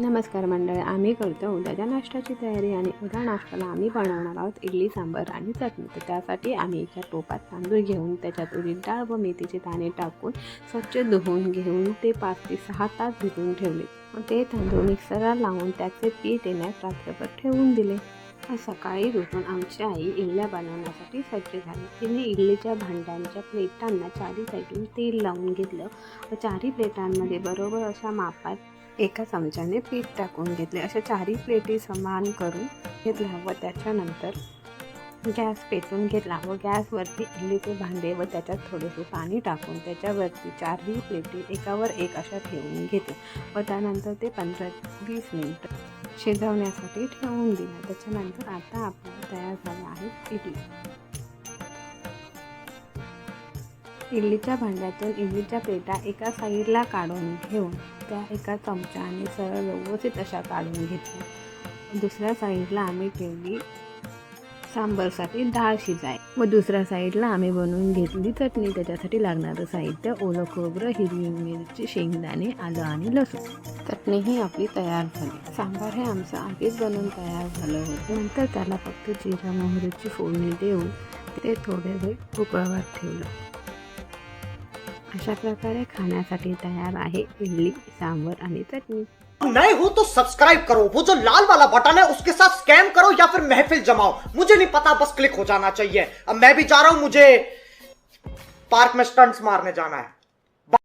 नमस्कार मंडळी आम्ही करतो उद्याच्या नाश्त्याची तयारी आणि उद्या नाश्त्याला आम्ही बनवणार आहोत इडली सांबार आणि चटणी. तर त्यासाठी आम्ही एका टोपात तांदूळ घेऊन त्याच्यात उडीद डाळ व मेथीचे दाणे टाकून स्वच्छ धुवून घेऊन ते पाच ते सहा तास भिजवून ठेवले. ते तांदूळ मिक्सरला लावून त्याचे पीठ येण्यास रात्रभर ठेवून दिले. सकाळी उठून आमची आई इडल्या बनवण्यासाठी सज्ज झाली. तिने इडलीच्या भांड्यांच्या प्लेटांना चारी साईडून तेल लावून घेतलं. व चारी प्लेटांमध्ये बरोबर अशा मापात एका चमच्याने पीठ टाकून घेतले. अशा चारी प्लेटी समान करून घेतल्या व त्याच्यानंतर गॅस पेटून घेतला व गॅसवरती इडलीचे भांडे व त्याच्यात थोडेसे पाणी टाकून त्याच्यावरती चारही प्लेटी एकावर एक अशा ठेवून घेतल्या. व त्यानंतर ते पंधरा वीस मिनटं शिजवण्यासाठी ठेवून दिला. त्याच्यानंतर आता आपल्याला तयार झाला आहेत इडली. इडलीच्या भांड्यातून इडलीच्या प्लेटा एका साईडला काढून घेऊन त्या एका चमच्याने सरळ व्यवस्थित अशा काढून घेतल्या. दुसऱ्या साईडला आम्ही ठेवली सांबरसाठी डाळ शिजाय. व दुसऱ्या साईडला आम्ही बनवून घेतली चटणी. त्याच्यासाठी लागणारं साहित्य ओलं खोबरं हिरवी मिरची शेंगदाणे आलं आणि लसूण. चटणी ही आपली तयार झाली सांबार हे आमचं आधीच बनवून तयार झालं होतं नंतर त्याला फक्त जिरा मोहरीची फोडणी देऊन ते थोडे वेळ उकळवत ठेवलं अशा प्रकारे खाण्यासाठी तयार आहे इडली सांबर आणि चटणी। नए हो तो सब्सक्राइब करो। वो जो लाल वाला बटन है, उसके साथ स्कैम करो या फिर महफिल जमाओ। मुझे नहीं पता, बस क्लिक हो जाना चाहिए। अब मैं भी जा रहा हूँ, मुझे पार्क में स्टंट्स मारने जाना है।